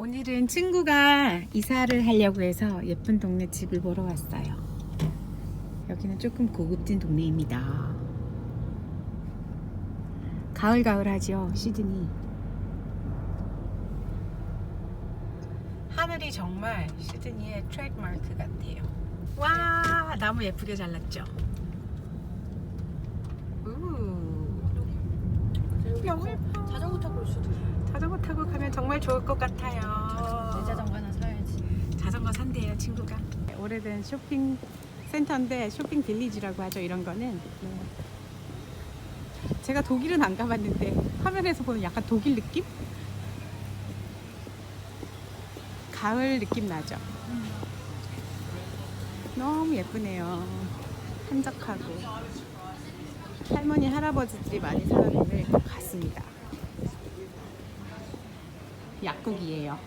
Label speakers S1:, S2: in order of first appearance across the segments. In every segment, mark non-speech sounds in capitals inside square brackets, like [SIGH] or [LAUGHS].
S1: 오늘은 친구가 이사를 하려고 해서 예쁜 동네 집을 보러 왔어요. 여기는 조금 고급진 동네입니다. 가을가을하죠, 시드니. 하늘이 정말 시드니의 트레이드마크 같아요. 와, 나무 예쁘게 잘랐죠? 우.
S2: 자전거 타고 올 수도 있어.
S1: 자전거 타고 가면 정말 좋을 것 같아요.
S2: 내 자전거 하나 사야지.
S1: 자전거 산대요 친구가 오래된 쇼핑 센터인데 쇼핑 빌리지라고 하죠 이런 거는 네. 제가 독일은 안 가봤는데 화면에서 보는 약간 독일 느낌? 가을 느낌 나죠 너무 예쁘네요 한적하고 할머니 할아버지들이 많이 살았는 것 같습니다 약국이에요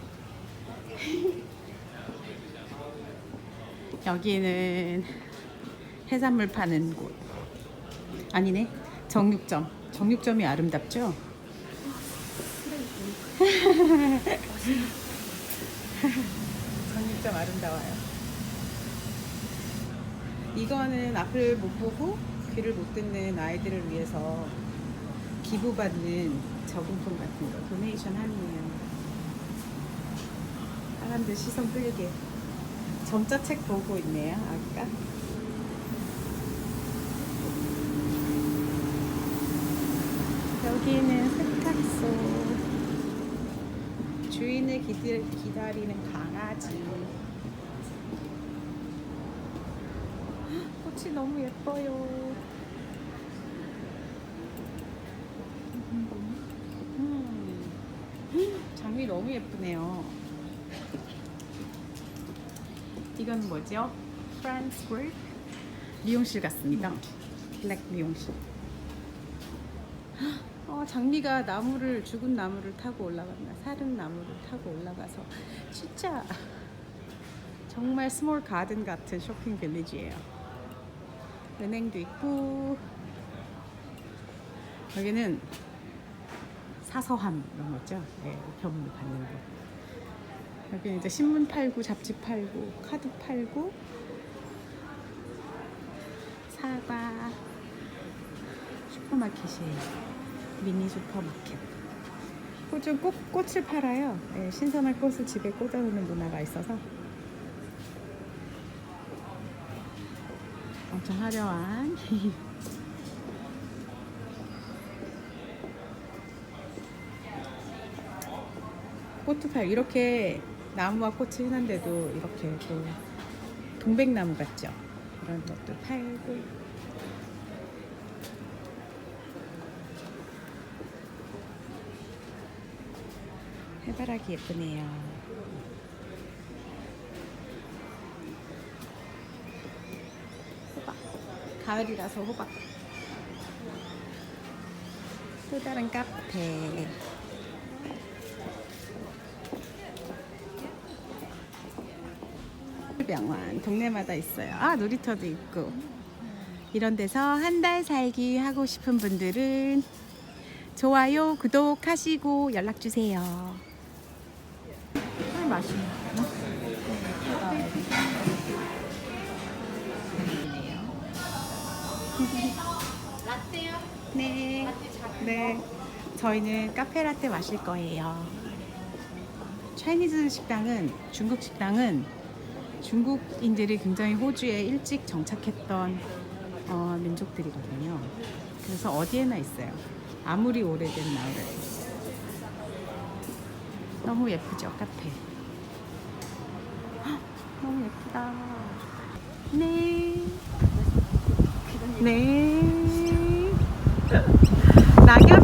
S1: [LAUGHS] 여기는 해산물 파는 곳. 아니네. 정육점. 정육점이 아름답죠? [LAUGHS] 정육점 아름다워요. 이거는 앞을 못 보고 귀를 못 듣는 아이들을 위해서 기부받는 저금통 같은 거 도네이션 하네요. 사람들 시선 끌게. 점자 책 보고 있네요. 아까. 여기는 세탁소. 주인을 기들, 기다리는 강아지. 꽃이 너무 예뻐요. 음, 장미 너무 예쁘네요. 이건 뭐죠? 프란스 월 미용실 같습니다. 블랙 미용실. 어, 장미가 나무를 죽은 나무를 타고 올라간다. 사른 나무를 타고 올라가서 진짜 정말 스몰 가든 같은 쇼핑 빌리지예요. 은행도 있고 여기는 사서함 이런 거죠. 네, 경험을 받는 곳. 여기 이제 신문 팔고 잡지 팔고 카드 팔고 사과 슈퍼마켓이에요. 미니 슈퍼마켓. 호주 꽃, 꽃을 팔아요. 네, 신선한 꽃을 집에 꽂아놓는 문화가 있어서 엄청 화려한 [LAUGHS] 꽃도 팔 이렇게 나무와 꽃이 흔한데도 이렇게 또 동백나무 같죠? 이런 것도 팔고 해바라기 예쁘네요. 호박 가을이라서 호박 또 다른 카페 병원 동네마다 있어요. 아 놀이터도 있고 이런 데서 한 달 살기 하고 싶은 분들은 좋아요 구독하시고 연락 주세요. 꿀 맛있네.
S2: 라떼요?
S1: 네. 네. 저희는 카페 라떼 마실 거예요. 차이니즈 식당은 중국 식당은 중국인들이 굉장히 호주에 일찍 정착했던 어, 민족들이거든요. 그래서 어디에나 있어요. 아무리 오래된 마을에도. 너무 예쁘죠, 카페. 헉, 너무 예쁘다. 네. 네. 낙엽이